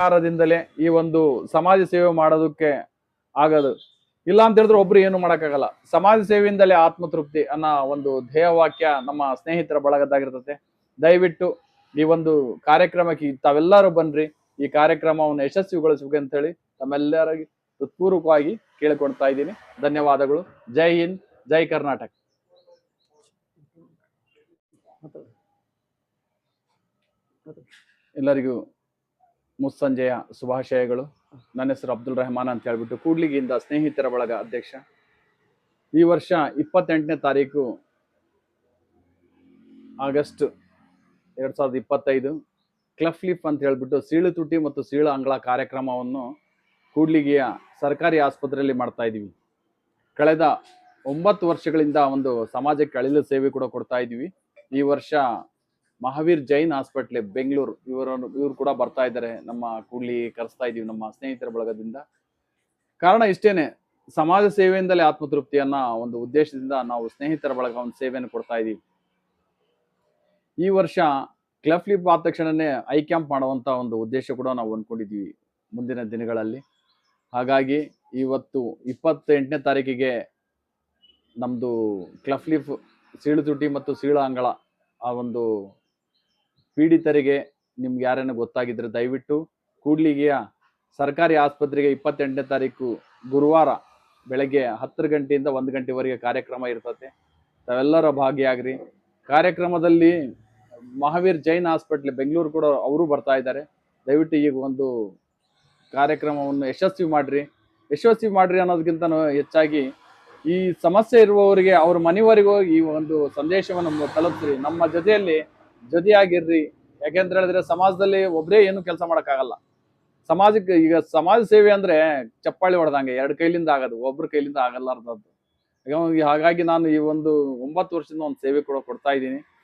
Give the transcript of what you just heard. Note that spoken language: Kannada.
ಅಹಂಕಾರದಿಂದಲೇ ಈ ಒಂದು ಸಮಾಜ ಸೇವೆ ಮಾಡೋದಕ್ಕೆ ಆಗದು. ಇಲ್ಲ ಅಂತ ಹೇಳಿದ್ರೆ ಒಬ್ರು ಏನು ಮಾಡೋಕ್ಕಾಗಲ್ಲ. ಸಮಾಜ ಸೇವೆಯಿಂದಲೇ ಆತ್ಮತೃಪ್ತಿ ಅನ್ನೋ ಒಂದು ಧ್ಯೇಯವಾಕ್ಯ ನಮ್ಮ ಸ್ನೇಹಿತರ ಬಳಗದಾಗಿರ್ತದೆ ದಯವಿಟ್ಟು ಈ ಒಂದು ಕಾರ್ಯಕ್ರಮಕ್ಕೆ ತಾವೆಲ್ಲರೂ ಬನ್ರಿ. ಈ ಕಾರ್ಯಕ್ರಮವನ್ನು ಯಶಸ್ವಿಗೊಳಿಸ್ಬೇಕು ಅಂತ ಹೇಳಿ ತಮ್ಮೆಲ್ಲರಿಗೆ ಹೃತ್ಪೂರ್ವಕವಾಗಿ ಕೇಳಿಕೊಳ್ತಾ ಇದ್ದೀನಿ. ಧನ್ಯವಾದಗಳು. ಜೈ ಹಿಂದ್, ಜೈ ಕರ್ನಾಟಕ. ಎಲ್ಲರಿಗೂ ಮುಸ್ಸಂಜೆಯ ಶುಭಾಶಯಗಳು. ನನ್ನ ಹೆಸರು ಅಬ್ದುಲ್ ರೆಹಮಾನ್ ಅಂತ ಹೇಳ್ಬಿಟ್ಟು ಕೂಡ್ಲಿಗಿಂದ ಸ್ನೇಹಿತರ ಬಳಗ ಅಧ್ಯಕ್ಷ. ಈ ವರ್ಷ ಇಪ್ಪತ್ತೆಂಟನೇ ತಾರೀಕು ಆಗಸ್ಟ್ ಎರಡು ಸಾವಿರದ ಇಪ್ಪತ್ತೈದು. ಕ್ಲಫ್ಲಿಫ್ ಅಂತ ಹೇಳ್ಬಿಟ್ಟು ಸೀಳು ತುಟಿ ಮತ್ತು ಸೀಳು ಅಂಗಳ ಕಾರ್ಯಕ್ರಮವನ್ನು ಕೂಡ್ಲಿಗಿಯ ಸರ್ಕಾರಿ ಆಸ್ಪತ್ರೆಯಲ್ಲಿ ಮಾಡ್ತಾ ಇದ್ದೀವಿ. ಕಳೆದ ಒಂಬತ್ತು ವರ್ಷಗಳಿಂದ ಒಂದು ಸಮಾಜಕ್ಕೆ ಅಳಿಲು ಸೇವೆ ಕೂಡ ಕೊಡ್ತಾ ಇದ್ದೀವಿ. ಈ ವರ್ಷ ಮಹಾವೀರ್ ಜೈನ್ ಹಾಸ್ಪಿಟ್ಲ್, ಬೆಂಗಳೂರು, ಇವರನ್ನು, ಇವರು ಕೂಡ ಬರ್ತಾ ಇದ್ದಾರೆ. ನಮ್ಮ ಕೂಡ್ಲಿ ಕರೆಸ್ತಾ ಇದೀವಿ ನಮ್ಮ ಸ್ನೇಹಿತರ ಬಳಗದಿಂದ. ಕಾರಣ ಇಷ್ಟೇನೆ, ಸಮಾಜ ಸೇವೆಯಿಂದಲೇ ಆತ್ಮತೃಪ್ತಿಯನ್ನ ಒಂದು ಉದ್ದೇಶದಿಂದ ನಾವು ಸ್ನೇಹಿತರ ಬಳಗ ಒಂದು ಸೇವೆಯನ್ನು ಕೊಡ್ತಾ ಇದ್ದೀವಿ ಈ ವರ್ಷ ಕ್ಲಫ್ಲಿಪ್ ಆದ ತಕ್ಷಣನೇ ಐ ಕ್ಯಾಂಪ್ ಮಾಡುವಂತ ಒಂದು ಉದ್ದೇಶ ಕೂಡ ನಾವು ಅನ್ಕೊಂಡಿದ್ದೀವಿ ಮುಂದಿನ ದಿನಗಳಲ್ಲಿ. ಹಾಗಾಗಿ ಇವತ್ತು ಇಪ್ಪತ್ತೆಂಟನೇ ತಾರೀಕಿಗೆ ನಮ್ಮದು ಕ್ಲಫ್ಲಿಫ್ ಸೀಳು ತುಟಿ ಮತ್ತು ಸೀಳ ಅಂಗಳ ಆ ಒಂದು ಪೀಡಿತರಿಗೆ ನಿಮ್ಗೆ ಯಾರೇನೋ ಗೊತ್ತಾಗಿದ್ರೆ ದಯವಿಟ್ಟು ಕೂಡ್ಲಿಗೆಯ ಸರ್ಕಾರಿ ಆಸ್ಪತ್ರೆಗೆ ಇಪ್ಪತ್ತೆಂಟನೇ ತಾರೀಕು ಗುರುವಾರ ಬೆಳಗ್ಗೆ ಹತ್ತರ ಗಂಟೆಯಿಂದ ಒಂದು ಗಂಟೆವರೆಗೆ ಕಾರ್ಯಕ್ರಮ ಇರ್ತದೆ ತಾವೆಲ್ಲರ ಭಾಗಿಯಾಗ್ರಿ. ಕಾರ್ಯಕ್ರಮದಲ್ಲಿ ಮಹಾವೀರ್ ಜೈನ್ ಹಾಸ್ಪಿಟ್ಲ್ ಬೆಂಗಳೂರು ಕೂಡ ಅವರು ಬರ್ತಾ ಇದ್ದಾರೆ. ದಯವಿಟ್ಟು ಈಗ ಒಂದು ಕಾರ್ಯಕ್ರಮವನ್ನು ಯಶಸ್ವಿ ಮಾಡ್ರಿ. ಯಶಸ್ವಿ ಮಾಡ್ರಿ ಅನ್ನೋದಕ್ಕಿಂತ ಹೆಚ್ಚಾಗಿ ಈ ಸಮಸ್ಯೆ ಇರುವವರಿಗೆ ಅವ್ರ ಮನೆಯವರೆಗೂ ಈ ಒಂದು ಸಂದೇಶವನ್ನು ತಲುಪಿಸ್ರಿ. ನಮ್ಮ ಜೊತೆಯಲ್ಲಿ ಜೊತೆಯಾಗಿರ್ರಿ ಯಾಕೆಂತ ಹೇಳಿದ್ರೆ ಸಮಾಜದಲ್ಲಿ ಒಬ್ಬರೇ ಏನು ಕೆಲಸ ಮಾಡೋಕ್ಕಾಗಲ್ಲ. ಸಮಾಜಕ್ಕೆ ಈಗ ಸಮಾಜ ಸೇವೆ ಅಂದ್ರೆ ಚಪ್ಪಾಳಿ ಹೊಡೆದಂಗೆ, ಎರಡು ಕೈಲಿಂದ ಆಗೋದು ಒಬ್ಬರ ಕೈಲಿಂದ ಆಗಲ್ಲಾರ್ದದ್ದು ಹಾಗಾಗಿ- ನಾನು ಈ ಒಂದು ಒಂಬತ್ತು ವರ್ಷದಿಂದ ಒಂದು ಸೇವೆ ಕೂಡ ಕೊಡ್ತಾ ಇದ್ದೀನಿ.